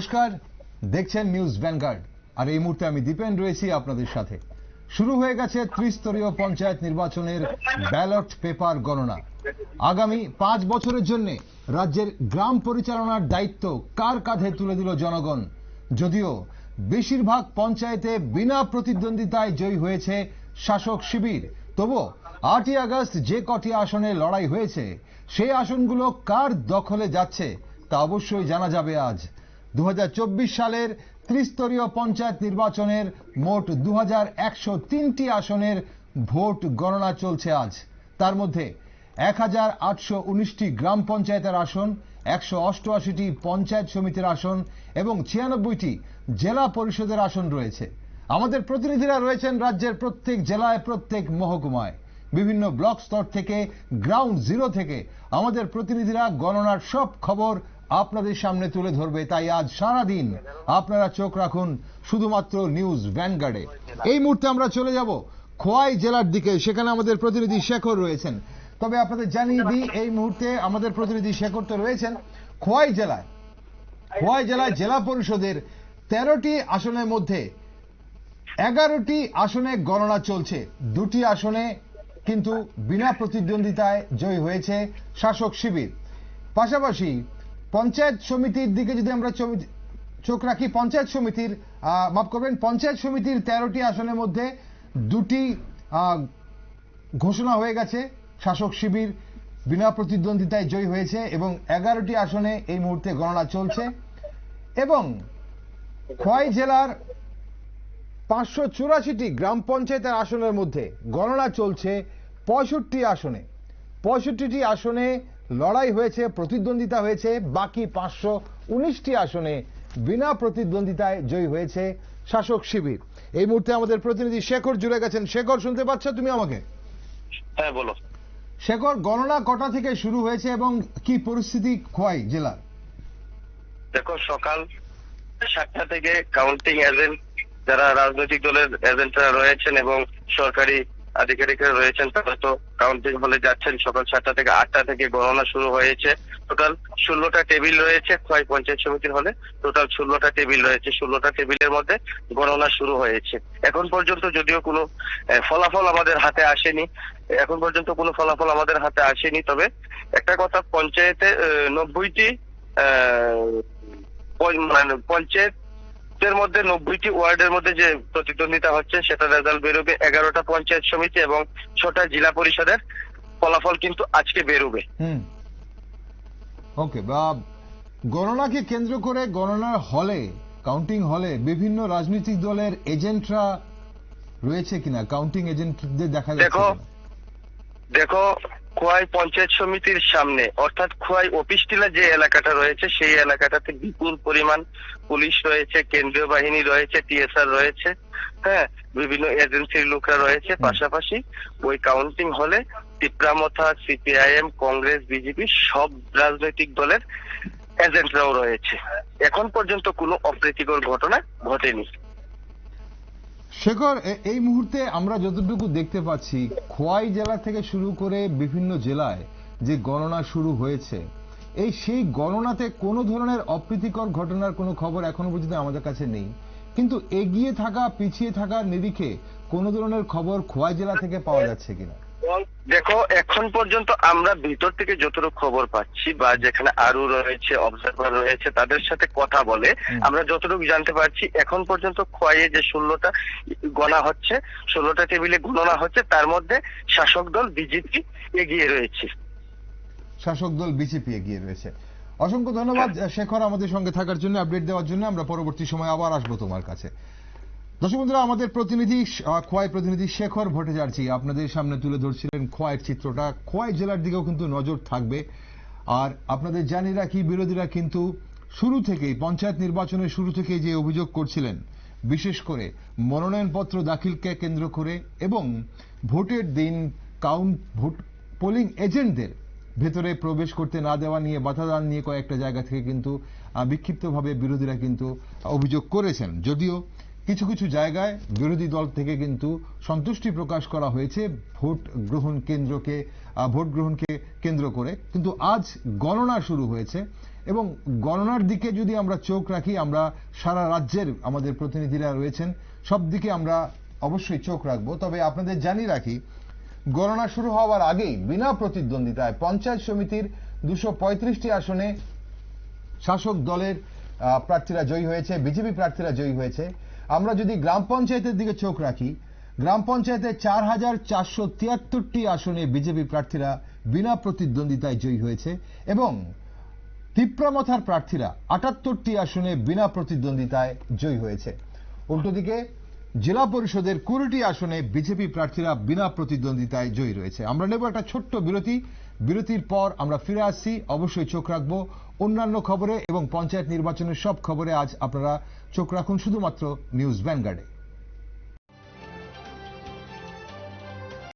নমস্কার। দেখছেন news vanguard আর এই মুহূর্তে আমি দীপেন রয়েছি আপনাদের সাথে। শুরু হয়ে গেছে ত্রিস্তরীয় পঞ্চায়েত নির্বাচনের ব্যালট পেপার গণনা। আগামী পাঁচ বছরের জন্য রাজ্যের গ্রাম পরিচালনার দায়িত্ব কার কাঁধে তুলে দিল জনগণ? যদিও বেশিরভাগ পঞ্চায়েতে বিনা প্রতিদ্বন্দ্বিতায় জয়ী হয়েছে শাসক শিবির। তবুও আটই আগস্ট যে কটি আসনে লড়াই হয়েছে, সেই আসনগুলো কার দখলে যাচ্ছে তা অবশ্যই জানা যাবে আজ। দু হাজার চব্বিশ সালের ত্রিস্তরীয় পঞ্চায়েত নির্বাচনের মোট দু তিনটি আসনের ভোট গণনা চলছে আজ। তার মধ্যে এক হাজার আটশো উনিশটি গ্রাম পঞ্চায়েতের আসন, একশো অষ্টআশিটি পঞ্চায়েত সমিতির আসন এবং ছিয়ানব্বইটি জেলা পরিষদের আসন রয়েছে। আমাদের প্রতিনিধিরা রয়েছেন রাজ্যের প্রত্যেক জেলায় প্রত্যেক মহকুমায়। বিভিন্ন ব্লক স্তর থেকে, গ্রাউন্ড জিরো থেকে আমাদের প্রতিনিধিরা গণনার সব খবর আপনাদের সামনে তুলে ধরবে, তাই আজ সারা দিন আপনারা চোখ রাখুন শুধুমাত্র নিউজ ভ্যানগার্ডে। এই মুহূর্তে আমরা চলে যাব খোয়াই জেলার দিকে, সেখানে আমাদের প্রতিনিধি শেখর রয়েছেন। তবে আপনাদের জানিয়ে দিই, এই মুহূর্তে আমাদের প্রতিনিধি শেখর তো রয়েছেন খোয়াই জেলায়। খোয়াই জেলায় জেলা পরিষদের তেরোটি আসনের মধ্যে এগারোটি আসনে গণনা চলছে। দুটি আসনে কিন্তু বিনা প্রতিদ্বন্দ্বিতায় জয়ী হয়েছে শাসক শিবির। পাশাপাশি পঞ্চায়েত সমিতির দিকে যদি আমরা চোখ রাখি, পঞ্চায়েত সমিতির মাফ করবেন, পঞ্চায়েত সমিতির তেরোটি আসনের মধ্যে দুটি ঘোষণা হয়ে গেছে। শাসক শিবির বিনা প্রতিদ্বন্দ্বিতায় জয়ী হয়েছে এবং এগারোটি আসনে এই মুহূর্তে গণনা চলছে। এবং খোয়াই জেলার পাঁচশো চুরাশিটি গ্রাম পঞ্চায়েতের আসনের মধ্যে গণনা চলছে পঁয়ষট্টি আসনে। পঁয়ষট্টিটি আসনে লড়াই হয়েছে প্রতিদ্বন্দ্বিতা হয়েছে বাকি পাঁচশো উনিশটি আসনে বিনা প্রতিদ্বন্দ্বিতায় জয়ী হয়েছে শাসক শিবির। এই মুহূর্তে আমাদের প্রতিনিধি শেখর জুড়ে গেছেন। শেখর শুনতে পাচ্ছ তুমি আমাকে? হ্যাঁ বলো। শেখর গণনা কটা থেকে শুরু হয়েছে এবং কি পরিস্থিতি খোয়াই জেলার? দেখো সকাল সাতটা থেকে কাউন্টিং এজেন্ট যারা রাজনৈতিক দলের এজেন্টরা রয়েছেন এবং সরকারি আধিকারিকরা রয়েছেন তারা তো কাউন্টিং হলে যাচ্ছেন সকাল সাতটা থেকে আটটা থেকে গণনা শুরু হয়েছে। টোটাল ষোলোটা টেবিল রয়েছে খোয়াই পঞ্চায়েত সমিতির হলে টোটাল ষোলোটা টেবিল রয়েছে। ষোলোটা টেবিলের মধ্যে গণনা শুরু হয়েছে। এখন পর্যন্ত যদিও কোনো ফলাফল আমাদের হাতে আসেনি এখন পর্যন্ত কোনো ফলাফল আমাদের হাতে আসেনি তবে একটা কথা পঞ্চায়েতে নব্বইটি আহ, পঞ্চ- পঞ্চায়েতের মধ্যে নব্বইটি ওয়ার্ডের মধ্যে যে প্রতিদ্বন্দ্বিতা হচ্ছে সেটা রেজাল্ট বেরোবে এগারোটা পঞ্চায়েত সমিতি এবং ছটা জেলা পরিষদের ফলাফল কিন্তু আজকে বেরোবে। ওকে বা গণনাকে কেন্দ্র করে গণনার হলে কাউন্টিং হলে বিভিন্ন রাজনৈতিক দলের এজেন্টরা রয়েছে কিনা? কাউন্টিং এজেন্টদের দেখা যাচ্ছে দেখো, দেখো খোয়াই পঞ্চায়েত সমিতির সামনে অর্থাৎ খোয়াই অফিস টিলা যে এলাকাটা রয়েছে সেই এলাকাটাতে বিপুল পরিমাণ পুলিশ রয়েছে কেন্দ্রীয় বাহিনী রয়েছে টিএসআর রয়েছে হ্যাঁ বিভিন্ন এজেন্সির লোকরা রয়েছে। পাশাপাশি ওই কাউন্টিং হলে তিপ্রামথা সিপিআইএম কংগ্রেস বিজেপি সব রাজনৈতিক দলের এজেন্টরাও রয়েছে। এখন পর্যন্ত কোনো অপ্রীতিকর ঘটনা ঘটেনি। শেখর এই মুহূর্তে আমরা যতটুকু দেখতে পাচ্ছি, খোয়াই জেলা থেকে শুরু করে বিভিন্ন জেলায় যে গণনা শুরু হয়েছে, এই সেই গণনাতে কোনো ধরনের অপ্রীতিকর ঘটনার কোনো খবর এখনও পর্যন্ত আমাদের কাছে নেই। কিন্তু এগিয়ে থাকা, পিছিয়ে থাকা নিরিখে কোনো ধরনের খবর খোয়াই জেলা থেকে পাওয়া যাচ্ছে কিনা? দেখো এখন পর্যন্ত আমরা ভিতর থেকে যতটুকু খবর পাচ্ছি বা যেখানে আরও রয়েছে অবজারভার রয়েছে তাদের সাথে কথা বলে আমরা যতটুকু জানতে পারছি এখন পর্যন্ত খোয়াইয়ে যে ষোলোটা গণা হচ্ছে ষোলোটা টেবিলে গণনা হচ্ছে তার মধ্যে শাসক দল বিজেপি এগিয়ে রয়েছে। শাসক দল বিজেপি এগিয়ে রয়েছে। অসংখ্য ধন্যবাদ শেখর আমাদের সঙ্গে থাকার জন্য আপডেট দেওয়ার জন্য। আমরা পরবর্তী সময় আবার আসব তোমার কাছে। দর্শক বন্ধুরা, আমাদের প্রতিনিধি খোয়াই প্রতিনিধি শেখর ভট্টাচার্যী আপনাদের সামনে তুলে ধরছিলেন খোয়াইয়ের চিত্রটা। খোয়াই জেলার দিকেও কিন্তু নজর থাকবে। আর আপনাদের জানি রাখি বিরোধীরা কিন্তু শুরু থেকেই, পঞ্চায়েত নির্বাচনের শুরু থেকেই যে অভিযোগ করছিলেন, বিশেষ করে মনোনয়নপত্র দাখিলকে কেন্দ্র করে এবং ভোটের দিন কাউন্ট, ভোট পোলিং এজেন্টদের ভেতরে প্রবেশ করতে না দেওয়া নিয়ে বাধাদান নিয়ে কয়েকটা জায়গা থেকে কিন্তু বিক্ষিপ্তভাবে বিরোধীরা কিন্তু অভিযোগ করেছেন। যদিও কিছু কিছু জায়গায় বিরোধী দল থেকে কিন্তু সন্তুষ্টি প্রকাশ করা হয়েছে ভোট গ্রহণ কেন্দ্রকে ভোট গ্রহণকে কেন্দ্র করে। কিন্তু আজ গণনা শুরু হয়েছে এবং গণনার দিকে যদি আমরা চোখ রাখি, আমরা সারা রাজ্যের আমাদের প্রতিনিধিরা রয়েছেন, সব দিকে আমরা অবশ্যই চোখ রাখব। তবে আপনাদের জানিয়ে রাখি, গণনা শুরু হওয়ার আগেই বিনা প্রতিদ্বন্দ্বিতায় পঞ্চায়েত সমিতির দুশো পঁয়ত্রিশটি আসনে শাসক দলের প্রার্থীরা জয়ী হয়েছে, বিজেপি প্রার্থীরা জয়ী হয়েছে। আমরা যদি গ্রাম পঞ্চায়েতের দিকে চোখ রাখি, গ্রাম পঞ্চায়েতে চার হাজার চারশো তিয়াত্তরটি আসনে বিজেপি প্রার্থীরা বিনা প্রতিদ্বন্দ্বিতায় জয়ী হয়েছে এবং তিপ্রামথার প্রার্থীরা আটাত্তরটি আসনে বিনা প্রতিদ্বন্দ্বিতায় জয়ী হয়েছে। উল্টোদিকে জেলা পরিষদের কুড়িটি আসনে বিজেপি প্রার্থীরা বিনা প্রতিদ্বন্দ্বিতায় জয়ী রয়েছে। আমরা নেব একটা ছোট্ট বিরতি। বিরতির পর আমরা ফিরে আসছি। অবশ্যই চোখ রাখব অন্যান্য খবরে এবং পঞ্চায়েত নির্বাচনের সব খবরে আজ আপনারা চোখ রাখুন শুধুমাত্র নিউজ ভ্যানগার্ডে।